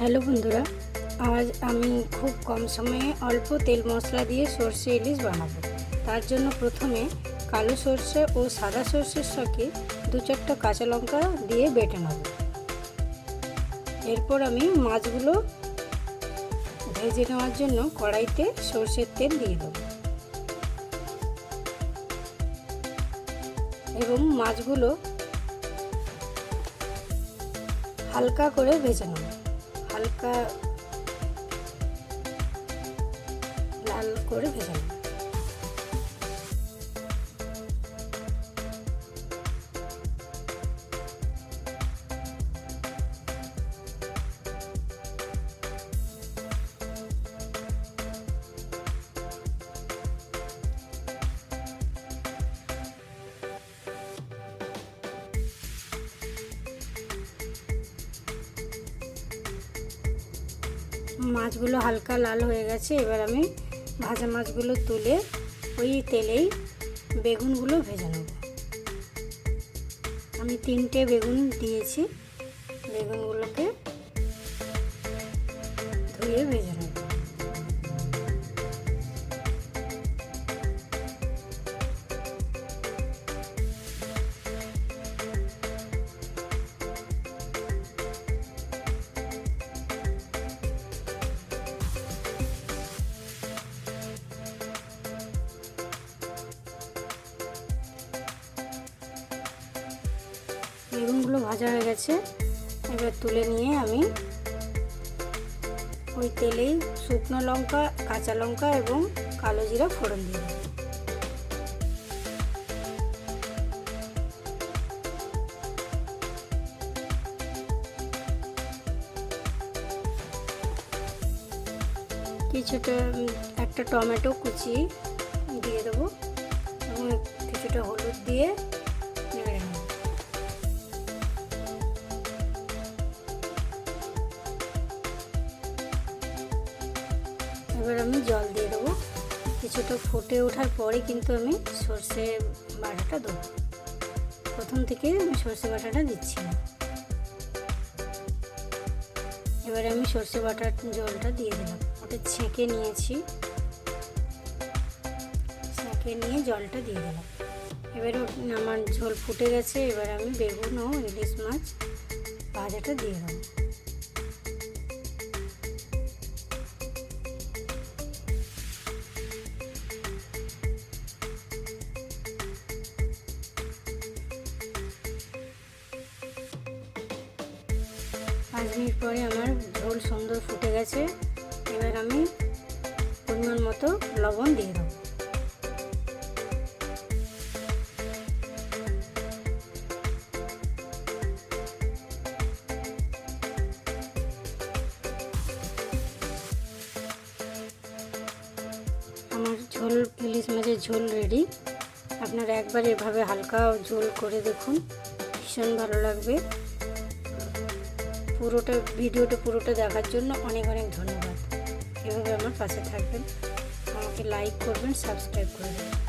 Hello বন্ধুরা, আজ আমি খুব কম সময়ে অল্প তেল মশলা দিয়ে সর্ষে ইলিশ বানাবো। তার জন্য প্রথমে কালো সর্ষে ও সাদা সর্ষের সঙ্গে দু চারটা কাঁচা লঙ্কা দিয়ে বেটে নেব। এরপর আমি মাছগুলো ভেজে নেওয়ার জন্য কড়াইতে সর্ষের তেল দিয়ে দেবো। এবং মাছগুলো হালকা করে ভেজে নেব। হালকা লাল করে ভেজে নেব। মাছগুলো হালকা লাল হয়ে গেছে, এবার আমি ভাজা মাছগুলো তুলে ওই তেলেই বেগুনগুলো ভেজে নেব। আমি তিনটে বেগুন দিয়েছি, বেগুনগুলোকে ধুয়ে ভেজে বেগুনগুলো ভাজা হয়ে গেছে। এবার তুলে নিয়ে আমি ওই তেলেই শুকনো লঙ্কা, কাঁচা লঙ্কা এবং কালো জিরা ফোড়ন দিয়ে কিছুটা একটা টমেটো কুচি দিয়ে দেবো এবং কিছুটা হলুদ দিয়ে এবার আমি জল দিয়ে দেবো। কিছুটা ফুটে ওঠার পরে কিন্তু আমি সর্ষে বাটাটা দেবো। প্রথম থেকে আমি সর্ষে বাটাটা দিচ্ছি। না এবারে আমি সর্ষে বাটার জলটা দিয়ে দিলাম। ওটা ছেঁকে নিয়েছি। ছেঁকে নিয়ে জলটা দিয়ে দিলাম। এবারে আমার ঝোল ফুটে গেছে। এবার আমি বেগুন ও ইলিশ মাছ ভাজাটা দিয়ে দেবো। পাঁচ মিনিট পরে আমার ঝোল সুন্দর ফুটে গেছে। এবার আমি পরিমাণ মতো লবণ দিয়ে দেবো। আমার ঝোল, ইলিশ মাছের ঝোল রেডি আপনারা একবার এভাবে হালকা ঝোল করে দেখুন। ভীষণ ভালো লাগবে। পুরোটা ভিডিওটা পুরোটা দেখার জন্য অনেক অনেক ধন্যবাদ। এভাবে আমার পাশে থাকবেন। আমাকে লাইক করবেন সাবস্ক্রাইব করবেন।